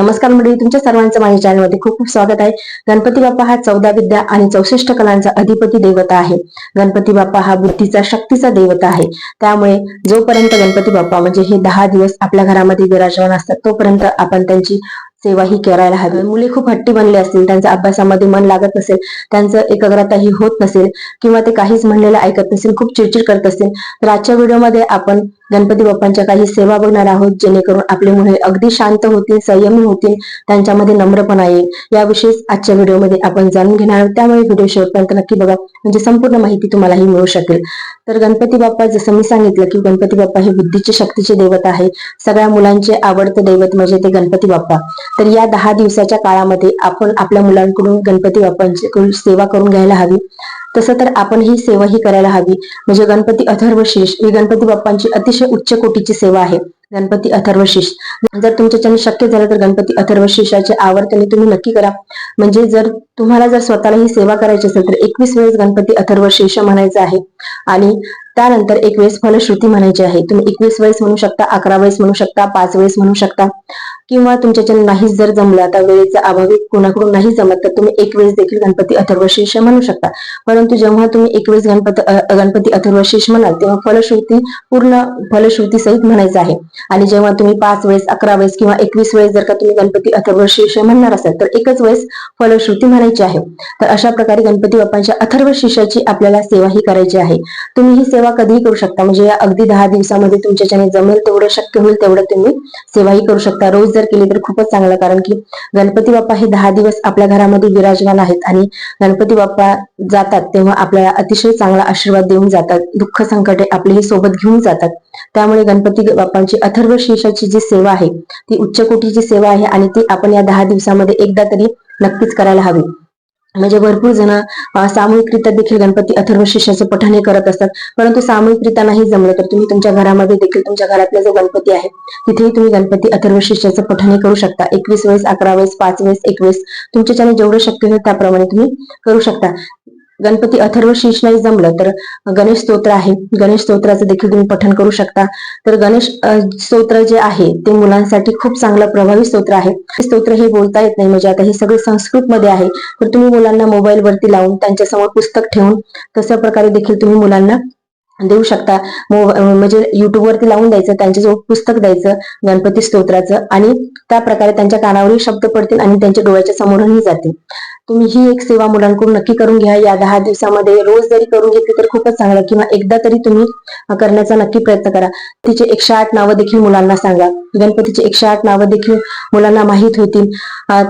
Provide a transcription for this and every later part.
नमस्कार मंडळी तुमच्या सर्वांचं माझ्या चॅनलमध्ये खूप खूप स्वागत आहे. गणपती बाप्पा हा चौदा विद्या आणि चौसष्ट कलांचा अधिपती देवता आहे. गणपती बाप्पा हा बुद्धीचा शक्तीचा देवता आहे. त्यामुळे जोपर्यंत गणपती बाप्पा म्हणजे हे दहा दिवस आपल्या घरामध्ये विराजमान असतात तोपर्यंत आपण त्यांची सेवा ही करायला हवी. मुले खूप हट्टी बनले असतील त्यांचा अभ्यासामध्ये मन लागत नसेल त्यांचं एकाग्रता ही होत नसेल किंवा ते काहीच म्हणलेलं ऐकत नसेल खूप चिडचिड करत असतील तर आजच्या व्हिडिओमध्ये आपण गणपती बाप्पांच्या काही सेवा बघणार आहोत जेणेकरून आपले मुले अगदी शांत होतील संयमी होतील त्यांच्यामध्ये नम्रपणा येईल. याविषयी आजच्या व्हिडिओमध्ये आपण जाणून घेणार आहोत. त्यामुळे व्हिडिओ शेवटपर्यंत नक्की बघा. म्हणजे संपूर्ण माहिती तुम्हालाही मिळू शकेल. तर गणपती बाप्पा जसं मी सांगितलं की गणपती बाप्पा हे बुद्धीचे शक्तीचे दैवत आहे सगळ्या मुलांचे आवडते दैवत म्हणजे ते गणपती बाप्पा. तर या दहा दिवसाच्या काळामध्ये आपण आपल्या मुलांकडून गणपती बाप्पांची सेवा करून घ्यायला हवी. तसं तर आपण ही सेवा ही करायला हवी. म्हणजे गणपती अथर्वशीष ही म्हणजे गणपती बाप्पांची अतिशय उच्च कोटीची सेवा आहे. गणपती अथर्वशीष जर तुमच्याच्याने शक्य झालं तर गणपती अथर्वशीषाचे आवर्तने तुम्ही नक्की करा. म्हणजे जर तुम्हाला जर स्वतःला ही सेवा करायची असेल तर एकवीस वेळेस गणपती अथर्वशीष म्हणायचं आहे. आणि त्यानंतर एक वेळेस फलश्रुती म्हणायची आहे. तुम्ही एकवीस वेळेस म्हणू शकता अकरा वेळेस म्हणू शकता पाच वेळेस म्हणू शकता. किंवा तुमच्याच्याने नाहीच जर जमलं आता वेळेचा अभावी कोणाकडून नाही जमत तर तुम्ही एक वेळेस देखील गणपती अथर्वशीर्ष म्हणू शकता. परंतु जेव्हा तुम्ही एक वेळेस गणपती गणपती अथर्वशीर्ष म्हणाल तेव्हा फलश्रुती पूर्ण फलश्रुती सहित म्हणायचं आहे. आणि जेव्हा तुम्ही पाच वेळेस अकरा वेळेस किंवा एकवीस वेळेस जर का तुम्ही गणपती अथर्वशीर्ष म्हणणार असाल तर एकच वेळेस फलश्रुती म्हणायची आहे. तर अशा प्रकारे गणपती बाप्पांच्या अथर्वशीर्षाची आपल्याला सेवा ही करायची आहे. तुम्ही ही सेवा कधीही करू शकता. म्हणजे या अगदी दहा दिवसामध्ये तुमच्याच्याने जमेल तेवढं शक्य होईल तेवढं तुम्ही सेवाही करू शकता. रोज जर केली तर खूपच चांगलं कारण की गणपती बाप्पा हे दहा दिवस आपल्या घरामध्ये विराजमान आहेत आणि गणपती बाप्पा जातात तेव्हा आपल्याला अतिशय चांगला आशीर्वाद देऊन जातात. दुःख संकटे आपलीही सोबत घेऊन जातात. त्यामुळे गणपती बाप्पांची अथर्व शीर्षाची जी सेवा आहे ती उच्च कोटीची सेवा आहे आणि ती आपण या दहा दिवसामध्ये एकदा तरी नक्कीच करायला हवी. म्हणजे भरपूर जण सामूहिकरित्या देखील गणपती अथर्व शिष्याचे पठण हे करत असतात. परंतु सामूहिकरित्या नाही जमलं तर तुम्ही तुमच्या घरामध्ये देखील तुमच्या घरातला जो गणपती आहे तिथेही तुम्ही गणपती अथर्व शिष्याचं पठण करू शकता. एकवीस वेळेस अकरा वेळेस पाच वेळेस एक वेळेस तुमच्याच्याने जेवढं शक्य होईल त्याप्रमाणे तुम्ही करू शकता. गणपती अथर्व शीश नाही जमलं तर गणेश स्तोत्र आहे. गणेश स्तोत्राचं देखील तुम्ही पठण करू शकता. तर गणेश स्तोत्र जे आहे ते मुलांसाठी खूप चांगलं प्रभावी स्तोत्र आहे. स्तोत्र हे बोलता येत नाही म्हणजे आता हे सगळं संस्कृत मध्ये आहे. तर तुम्ही मुलांना मोबाईल वरती लावून त्यांच्यासमोर पुस्तक ठेवून तशा प्रकारे देखील तुम्ही मुलांना देऊ शकता. म्हणजे युट्यूबवरती लावून द्यायचं त्यांच्याजवळ पुस्तक द्यायचं गणपती स्तोत्राचं आणि त्या प्रकारे त्यांच्या कानावरही शब्द पडतील आणि त्यांच्या डोळ्याच्या समोरही जातील. तुम्ही ही एक सेवा मुलांकडून नक्की करून घ्या. या दहा दिवसामध्ये रोज जरी करून घेतली तर खूपच चांगलं. किंवा एकदा तरी तुम्ही करण्याचा नक्की प्रयत्न करा. तिचे एकशे आठ नावं देखील मुलांना सांगा. गणपतीचे एकशे आठ नावं देखील मुलांना माहीत होतील.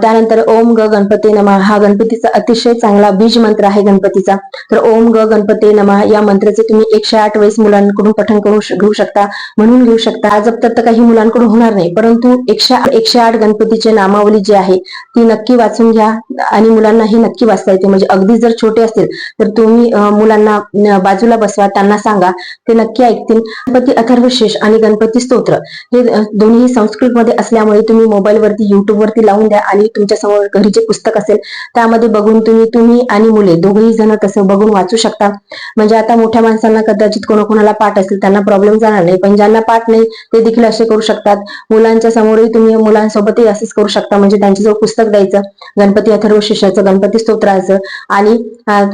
त्यानंतर ओम ग गणपती नमा. हा गणपतीचा अतिशय चांगला बीज मंत्र आहे गणपतीचा. तर ओम ग गणपती नमा या मंत्राचे तुम्ही एकशे आठ वेळेस मुलांकडून पठण करू घेऊ शकता म्हणून घेऊ शकता. आज तर काही मुलांकडून होणार नाही. परंतु एकशे एकशे आठ गणपतीचे नामावली जी आहे ती नक्की वाचून घ्या. आणि मुलांना ही नक्की वाचता येते. म्हणजे अगदी जर छोटे असतील तर तुम्ही मुलांना बाजूला बसवा त्यांना सांगा. ते नक्की ऐकतील. गणपती अथर्वशेष आणि गणपती स्तोत्र हे दोन्ही संस्कृत मध्ये असल्यामुळे तुम्ही मोबाईल युट्यूबवरती लावून द्या आणि तुमच्यासमोर घरी जे पुस्तक असेल त्यामध्ये बघून तुम्ही तुम्ही आणि मुले दोघेही जण तसं बघून वाचू शकता. म्हणजे आता मोठ्या माणसांना कदाचित कोणाकोणाला पाठ असेल त्यांना प्रॉब्लेम जाणार नाही. पण ज्यांना पाठ नाही ते देखील असे करू शकतात. मुलांच्या समोरही तुम्ही मुलांसोबतही असंच करू शकता. म्हणजे त्यांच्याजवळ पुस्तक द्यायचं. गणपती अथर्व शिष्याचं गणपती स्तोत्राचं आणि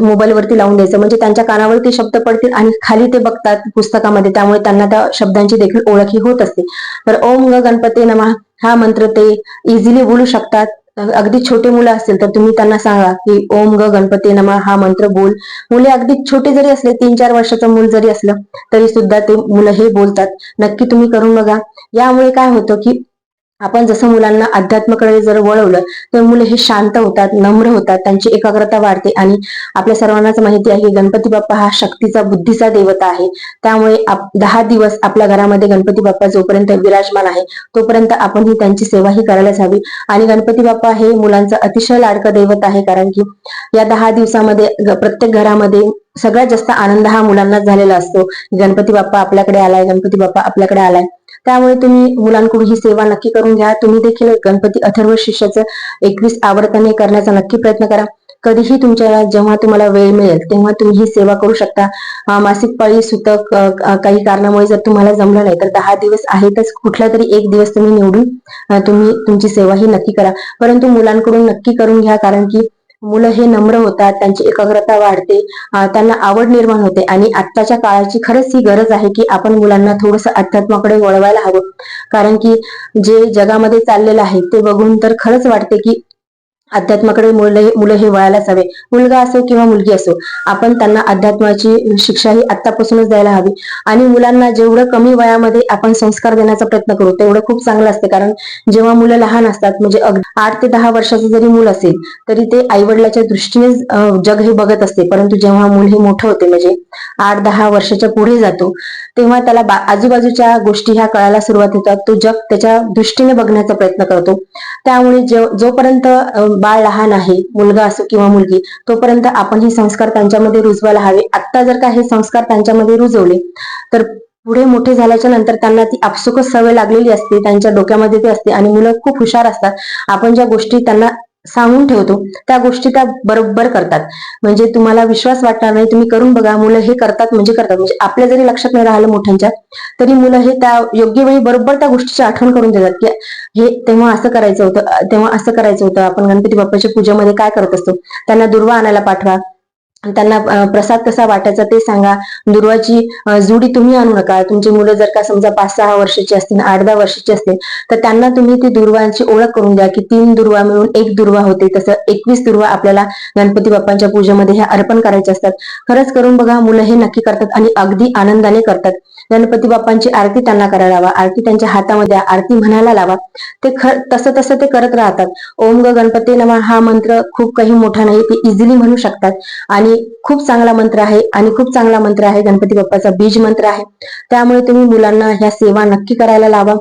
मोबाईलवरती लावून द्यायचं. म्हणजे त्यांच्या कानावर ते शब्द पडतील आणि खाली ते बघतात पुस्तकामध्ये. त्यामुळे त्यांना त्या शब्दांची देखील ओळखी होत असते. तर ओम ग गणपती नमा. हा मंत्र ते इझिली बोलू शकतात. अगदी छोटे मुलं असतील तर तुम्ही त्यांना सांगा की ओम ग गणपती नमा. हा मंत्र बोल. मुले अगदी छोटे जरी असले तीन चार वर्षाचं मूल जरी असलं तरी सुद्धा ते मुलं हे बोलतात. नक्की तुम्ही करून बघा. यामुळे काय होतं की आपण जसं मुलांना अध्यात्माकडे जर वळवलं तर मुलं हे शांत होतात नम्र होतात त्यांची एकाग्रता वाढते आणि आपल्या सर्वांनाच माहिती आहे की गणपती बाप्पा हा शक्तीचा बुद्धीचा देवता आहे. त्यामुळे दहा दिवस आपल्या घरामध्ये गणपती बाप्पा जोपर्यंत विराजमान आहे तोपर्यंत आपण ही त्यांची सेवाही करायलाच हवी. आणि गणपती बाप्पा हे मुलांचं अतिशय लाडकं दैवत आहे कारण की या दहा दिवसामध्ये प्रत्येक घरामध्ये सगळ्यात जास्त आनंद हा मुलांनाच झालेला असतो. गणपती बाप्पा आपल्याकडे आलाय गणपती बाप्पा आपल्याकडे आलाय. त्यामुळे तुम्ही मुलांकडून ही सेवा नक्की करून घ्या. तुम्ही देखील गणपती अथर्व शिष्याचं एकवीस आवर्तने करण्याचा नक्की प्रयत्न करा. कधीही तुमच्या जेव्हा तुम्हाला वेळ मिळेल तेव्हा तुम्ही ही सेवा करू शकता. मासिक पाळी सुतक काही कारणामुळे जर तुम्हाला जमलं नाही तर दहा दिवस आहेतच. कुठला तरी एक दिवस तुम्ही निवडून तुम्ही तुमची सेवा ही नक्की करा. परंतु मुलांकडून नक्की करून घ्या कारण की मुलं हे नम्र होतात त्यांची एकाग्रता वाढते त्यांना आवड निर्माण होते आणि आत्ताच्या काळाची खरंच ही गरज आहे की आपण मुलांना थोडंसं अध्यात्माकडे वळवायला हवं. कारण की जे जगामध्ये चाललेलं आहे ते बघून तर खरंच वाटते की अध्यात्माकडे मुलं मुलं हे वळायलाच हवे. मुलगा असो किंवा मुलगी असो आपण त्यांना अध्यात्माची शिक्षा ही आतापासूनच द्यायला हवी. आणि मुलांना जेवढं कमी वयामध्ये आपण संस्कार देण्याचा प्रयत्न करू तेवढं खूप चांगलं असते. कारण जेव्हा मुलं लहान असतात म्हणजे आठ ते दहा वर्षाचं जरी मूल असेल तरी ते आईवडिलाच्या दृष्टीने जग हे बघत असते. परंतु जेव्हा मूल हे मोठं होते म्हणजे आठ दहा वर्षाच्या पुढे जातो तेव्हा त्याला आजूबाजूच्या गोष्टी ह्या कळायला सुरुवात होतात. तो जग त्याच्या दृष्टीने बघण्याचा प्रयत्न करतो. त्यामुळे जोपर्यंत बाळ लहान आहे मुलगा असो किंवा मुलगी तोपर्यंत आपण हे संस्कार त्यांच्यामध्ये रुजवायला हवे. आत्ता जर का हे संस्कार त्यांच्यामध्ये रुजवले तर पुढे मोठे झाल्याच्यानंतर त्यांना ती आपसुकच सवय लागलेली असते त्यांच्या डोक्यामध्ये ती असते आणि मुलं खूप हुशार असतात. आपण ज्या गोष्टी त्यांना सांगून ठेवतो त्या गोष्टी त्या बरोबर करतात. म्हणजे तुम्हाला विश्वास वाटणार नाही तुम्ही करून बघा मुलं हे करतात म्हणजे करतात. म्हणजे आपल्या जरी लक्षात नाही राहिलं मोठ्यांच्या तरी मुलं हे त्या योग्य वेळी बरोबर त्या गोष्टीची आठवण करून देतात की हे तेव्हा असं करायचं होतं तेव्हा असं करायचं होतं. आपण गणपती बाप्पाच्या पूजेमध्ये काय करत असतो? त्यांना दुर्वा आणायला पाठवा. त्यांना प्रसाद कसा वाटायचा ते सांगा. दुर्वाची जुडी तुम्ही आणू नका. तुमची मुलं जर का समजा पाच सहा वर्षाची असतील आठ दहा वर्षाची असतील तर त्यांना तुम्ही ती दुर्वांची ओळख करून द्या की तीन दुर्वा मिळून एक दुर्वा होते. तसं एकवीस दुर्वा आपल्याला गणपती बाप्पांच्या पूजेमध्ये हे अर्पण करायचे असतात. खरंच करून बघा मुलं हे नक्की करतात आणि अगदी आनंदाने करतात. गणपती बाप्पांची आरती त्यांना करायला लावा. आरती त्यांच्या हातामध्ये आरती म्हणायला लावा. ते खर तसं तसं ते करत राहतात. ओम ग गणपती नमा हा मंत्र खूप काही मोठा नाही ते इझिली म्हणू शकतात. आणि खूप चांगला मंत्र आहे आणि खूप चांगला मंत्र आहे गणपती बाप्पाचा बीज मंत्र आहे. त्यामुळे तुम्ही मुलांना ह्या सेवा नक्की करायला लावा.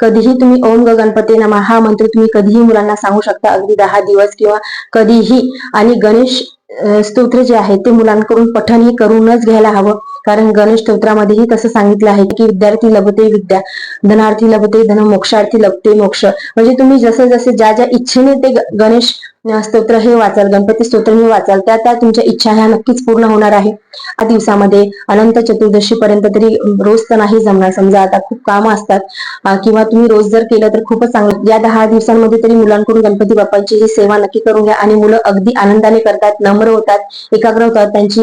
कधीही तुम्ही ओम ग गणपती नमा हा मंत्र तुम्ही कधीही मुलांना सांगू शकता अगदी दहा दिवस किंवा कधीही. आणि गणेश स्तोत्र जे आहे ते मुलांकडून पठण हे करूनच घ्यायला हवं. कारण गणेश स्तोत्रामध्येही तसं सांगितलं आहे की विद्यार्थी लभते विद्या धनार्थी लभते धन मोक्षार्थी लभते मोक्ष. म्हणजे तुम्ही जसे जसे ज्या ज्या इच्छेने ते गणेश स्तोत्र हे वाचाल गणपती स्तोत्र हे वाचाल त्या त्या तुमच्या इच्छा ह्या नक्कीच पूर्ण होणार आहे. या दिवसामध्ये अनंत चतुर्दशी पर्यंत तरी रोज तर नाही जमणार. समजा आता खूप काम असतात किंवा तुम्ही रोज जर केलं तर खूपच चांगलं. या दहा दिवसांमध्ये तरी मुलांकडून गणपती बाप्पांची ही सेवा नक्की करून घ्या आणि मुलं अगदी आनंदाने करतात नम्र होतात एकाग्र होतात. त्यांची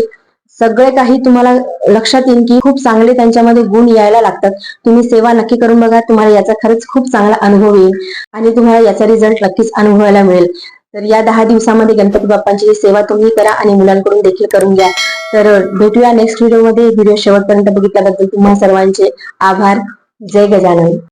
सगळे काही तुम्हाला लक्षात येईल की खूप चांगले त्यांच्यामध्ये गुण यायला लागतात. तुम्ही सेवा नक्की करून बघा तुम्हाला याचा खरंच खूप चांगला अनुभव येईल आणि तुम्हाला याचा रिझल्ट नक्कीच अनुभवायला मिळेल. तर या दहा दिवसामध्ये गणपती बाप्पांची सेवा तुम्ही करा आणि मुलांकडून देखील करून घ्या. तर भेटूया नेक्स्ट व्हिडिओमध्ये व्हिडिओ शेवटपर्यंत बघितल्याबद्दल तुम्हा सर्वांचे आभार. जय गजानन.